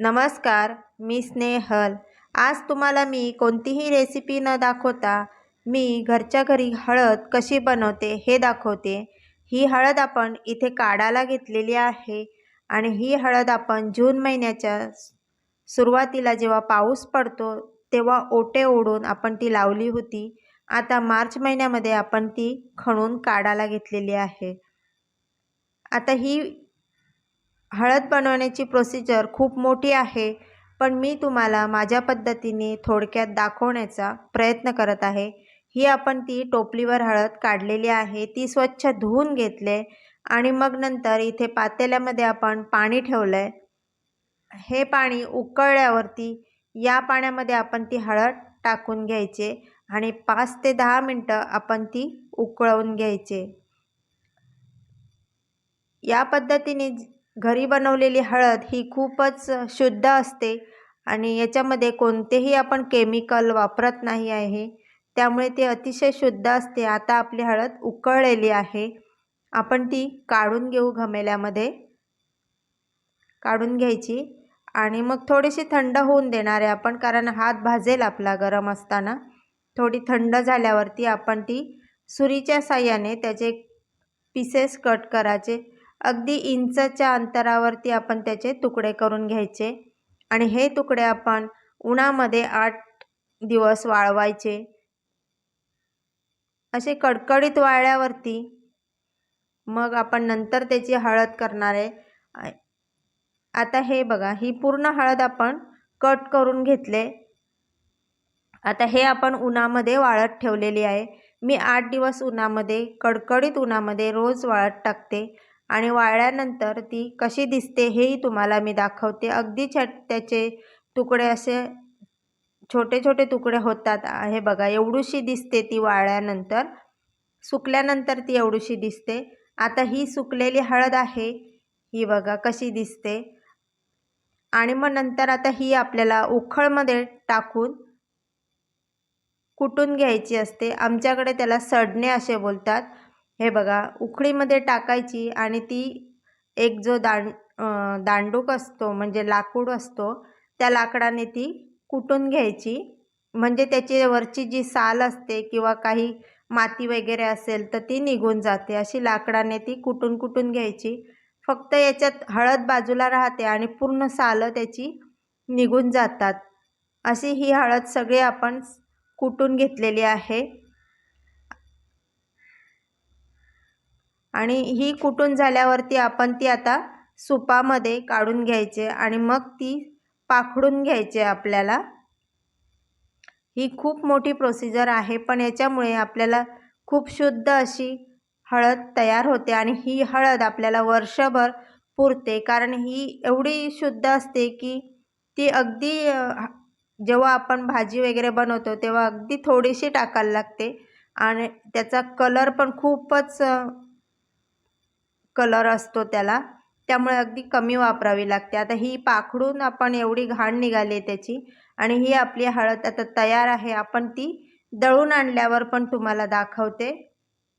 नमस्कार मी स्नेहल. आज तुम्हाला मी कोणतीही रेसिपी न दाखवता मी घरच्या घरी हळद कशी बनवते हे दाखवते. ही हळद आपण इथे काढायला घेतलेली आहे आणि ही हळद आपण जून महिन्याच्या सुरुवातीला जेव्हा पाऊस पडतो तेव्हा ओटे ओढून आपण ती लावली होती. आता मार्च महिन्यामध्ये आपण ती खणून काढायला घेतलेली आहे. आता ही हळद बनवण्याची प्रोसिजर खूप मोठी आहे पण मी तुम्हाला माझ्या पद्धतीने थोडक्यात दाखवण्याचा प्रयत्न करत आहे. ही आपण ती टोपलीवर हळद काढलेली आहे ती स्वच्छ धुवून घेतले आणि मग नंतर इथे पातेल्यामध्ये आपण पाणी ठेवलं आहे हे पाणी उकळल्यावरती या पाण्यामध्ये आपण ती हळद टाकून घ्यायचे आणि पाच ते दहा मिनटं आपण ती उकळवून घ्यायचे. या पद्धतीने घरी बनवलेली हळद ही खूपच शुद्ध असते आणि याच्यामध्ये कोणतेही आपण केमिकल वापरत नाही आहे. त्यामुळे ती अतिशय शुद्ध असते. आता आपली हळद उकळलेली आहे. आपण ती काढून घेऊ घमेल्यामध्ये. काढून घ्यायची. आणि मग थोडीशी थंड होऊन देणार आहे आपण कारण हात भाजेल आपला गरम असताना. थोडी थंड झाल्यावरती आपण ती सुरीच्या साह्याने त्याचे पीसेस कट करायचे. अगदी इंचच्या अंतरावरती आपण त्याचे तुकडे करून घ्यायचे. आणि हे तुकडे आपण उन्हामध्ये आठ दिवस वाळवायचे. असे कडकडीत वाळल्यावरती मग आपण नंतर त्याची हळद करणार आहे. आता हे बघा ही पूर्ण हळद आपण कट करून घेतले. आता हे आपण उन्हामध्ये वाळत ठेवलेली आहे. मी आठ दिवस उन्हामध्ये कडकडीत उन्हामध्ये रोज वाळत टाकते. आणि वाळल्यानंतर ती कशी दिसते हेही तुम्हाला मी दाखवते. अगदी छट त्याचे तुकडे असे छोटे छोटे तुकडे होतात. हे बघा एवढीशी दिसते ती वाळल्यानंतर. सुकल्यानंतर ती एवढीशी दिसते. आता ही सुकलेली हळद आहे. ही बघा कशी दिसते. आणि मग नंतर आता ही आपल्याला उखळमध्ये टाकून कुटून घ्यायची असते. आमच्याकडे त्याला सडणे असे बोलतात. हे बघा उखळीमध्ये टाकायची आणि ती एक जो दां दांडूक असतो म्हणजे लाकूड असतो त्या लाकडाने ती कुटून घ्यायची. म्हणजे त्याची वरची जी साल असते किंवा काही माती वगैरे असेल तर ती निघून जाते. अशी लाकडाने ती कुटून कुटून घ्यायची. फक्त याच्यात हळद बाजूला राहते आणि पूर्ण सालं त्याची निघून जातात. अशी ही हळद सगळी आपण कुटून घेतलेली आहे. आणि ही कुटून झाल्यावरती आपण ती आता सुपामध्ये काढून घ्यायचे आणि मग ती पाखडून घ्यायचे आपल्याला. ही खूप मोठी प्रोसिजर आहे पण याच्यामुळे आपल्याला खूप शुद्ध अशी हळद तयार होते आणि ही हळद आपल्याला वर्षभर पुरते. कारण ही एवढी शुद्ध असते की ती अगदी जेव्हा आपण भाजी वगैरे बनवतो तेव्हा अगदी थोडीशी टाकायला लागते आणि त्याचा कलर पण खूपच कलर असतो त्याला. त्यामुळे अगदी कमी वापरावी लागते. आता ही पाखडून आपण एवढी घाण निघाली आहे त्याची आणि ही आपली हळद आता तयार आहे. आपण ती दळून आणल्यावर पण तुम्हाला दाखवते.